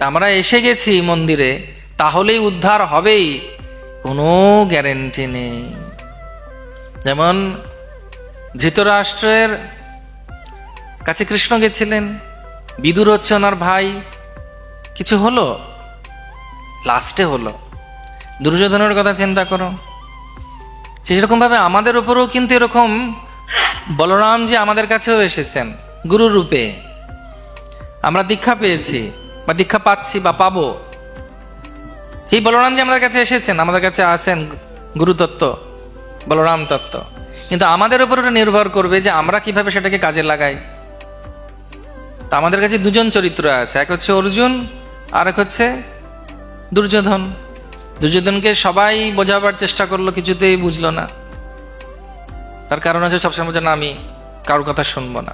আমরা এসে গেছি মন্দিরে, তাহলেই উদ্ধার হবেই, কোনো গ্যারেন্টি নেই। যেমন ধৃতরাষ্ট্রের কাছে কৃষ্ণ গেছিলেন বিদুর হচ্ছে ওনার ভাই, কিছু হলো? লাস্টে হলো। দুর্যোধনের কথা চিন্তা করো। সেরকম ভাবে আমাদের উপরেও কিন্তু এরকম বলরাম যে আমাদের কাছেও এসেছেন গুরু রূপে আমরা দীক্ষা পেয়েছি। বা দীক্ষা পাচ্ছি বা পাবো। সেই বলরাম যে আমাদের কাছে এসেছেন, আমাদের কাছে আছেন গুরুতত্ত্ব বলরাম তত্ত্ব কিন্তু আমাদের উপর ওটা নির্ভর করবে যে আমরা কীভাবে সেটাকে কাজে লাগাই। তা আমাদের কাছে দুজন চরিত্র আছে, এক হচ্ছে অর্জুন আর এক হচ্ছে দুর্যোধন। দুর্যোধনকে সবাই বোঝাবার চেষ্টা করল, কিছুতেই বুঝলো না। তার কারণ হচ্ছে সবসময় বলছে, না, আমি কারোর কথা শুনব না।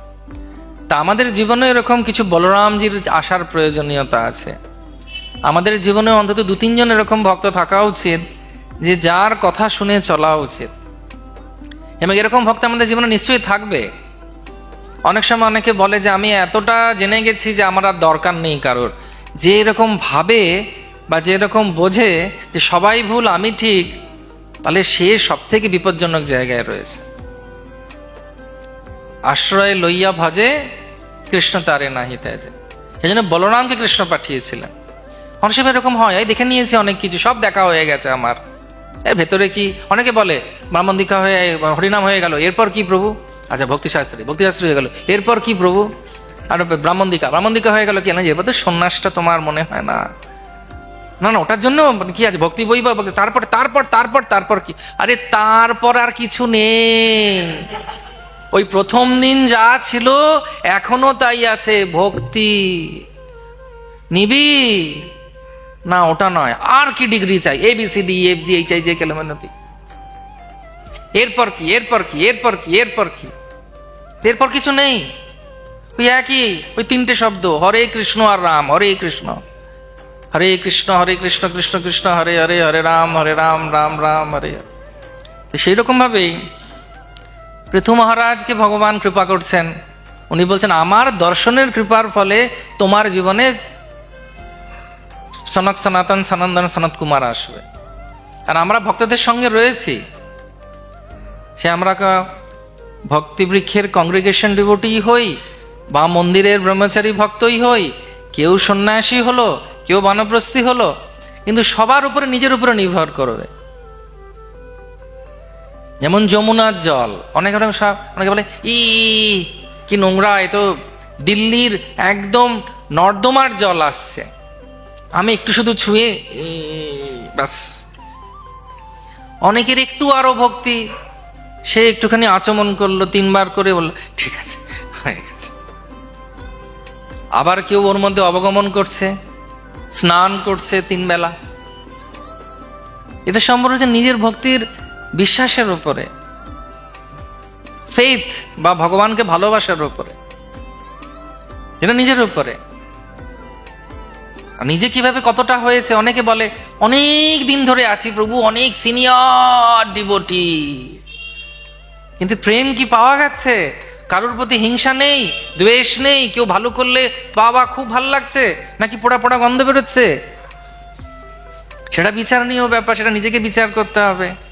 তা আমাদের জীবনে এরকম কিছু বলরামজির আসার প্রয়োজনীয়তা আছে। আমাদের জীবনে অন্তত দু, তিনজন এরকম ভক্ত থাকা উচিত যে যার কথা শুনে চলা উচিত। এবং এরকম ভক্ত আমাদের জীবনে নিশ্চয়ই থাকবে। অনেক সময় অনেকে বলে যে, আমি এতটা জেনে গেছি যে আমার আর দরকার নেই কারোর। যে এরকম ভাবে বা যে এরকম বোঝে যে সবাই ভুল, আমি ঠিক, তাহলে সে সব থেকে বিপজ্জনক জায়গায় রয়েছে। আশ্রয় লইয়া ভজে কৃষ্ণ তারে নাহি তেজে সেই জন্য বলরামকে কৃষ্ণ পাঠিয়েছিলেন। অনেক সময় এরকম হয়। এই দেখে নিয়েছি অনেক কিছু, সব দেখা হয়ে গেছে আমার। এর ভেতরে কি, অনেকে বলে ব্রাহ্মণ দীক্ষা হয়ে, হরিনাম হয়ে গেল, এরপর কি প্রভু? আচ্ছা ভক্তিশাস্ত্রী ভক্তিশাস্ত্রী হয়ে গেল, এরপর কি প্রভু? আর ব্রাহ্মণ দীক্ষা ব্রাহ্মণ দীক্ষা হয়ে গেল কি? না এরপর তো সন্ন্যাসটা তোমার মনে হয় না। না না, ওটার জন্য কি আছে? ভক্তি বই বা তারপর তারপর তারপর তারপর কি? আরে, তারপর আর কিছু নেই। ওই প্রথম দিন যা ছিল, এখনও তাই আছে, ভক্তি। নিবি? না, ওটা নয়। আর কি ডিগ্রি চাই? A B C D F G H I J K L M N O P এরপর কি? এরপর কি? এরপর কি? এরপর কি? এরপর কিছু নেই। ওই একই, ওই তিনটে শব্দ। হরে কৃষ্ণ আর রাম। হরে কৃষ্ণ। হরে কৃষ্ণ হরে কৃষ্ণ কৃষ্ণ কৃষ্ণ, হরে হরে হরে, রাম হরে, রাম রাম রাম, হরে হরে। সেই রকম ভাবেই পৃথু মহারাজকে ভগবান কৃপা করছেন। উনি বলছেন, আমার দর্শনের কৃপার ফলে তোমার জীবনে সনক সনাতন সনন্দন সনত কুমার আসবে। আর আমরা ভক্তদের সঙ্গে রয়েছি। সে আমরা ভক্তিবৃক্ষের কংগ্রেগেশন ডিভোটিই হই, বা মন্দিরের ব্রহ্মচারী ভক্তই হই। কেউ সন্ন্যাসী হলো, কেউ বানপ্রস্থী হলো, কিন্তু সবার উপরে নিজের উপরে নির্ভর করবে। যেমন যমুনার জল। অনেক অনেক সব অনেকে বলে ই কি নোংরা এ তো দিল্লির একদম নর্দমার জল আসছে। আমি একটু শুধু ছুঁয়ে ই, ব্যাস। অনেকের একটু আরও ভক্তি। সে একটুখানি আচমন করল তিনবার করে বলল ঠিক আছে হয়ে গেছে। আবার কেউ ওর মধ্যে অবগমন করছে স্নান করছে তিন বেলা এটা সম্পর্ক নিজের ভক্তির বিশ্বাসের উপরে ফেথ বা ভগবানকে ভালোবাসার উপরে এটা নিজের উপরে। নিজে কীভাবে কতটা হয়েছে, অনেকে বলে, অনেক দিন ধরে আছি প্রভু, অনেক সিনিয়র ডিভোটি কিন্তু প্রেম কি পাওয়া গেছে? কারোর প্রতি হিংসা নেই, দ্বেষ নেই, কেউ ভালো করলে বাবা খুব ভালো লাগছে, নাকি পোড়া পোড়া গন্ধ বেরোচ্ছে? সেটা বিচারণীয় ব্যাপার, সেটা নিজেকে বিচার করতে হবে।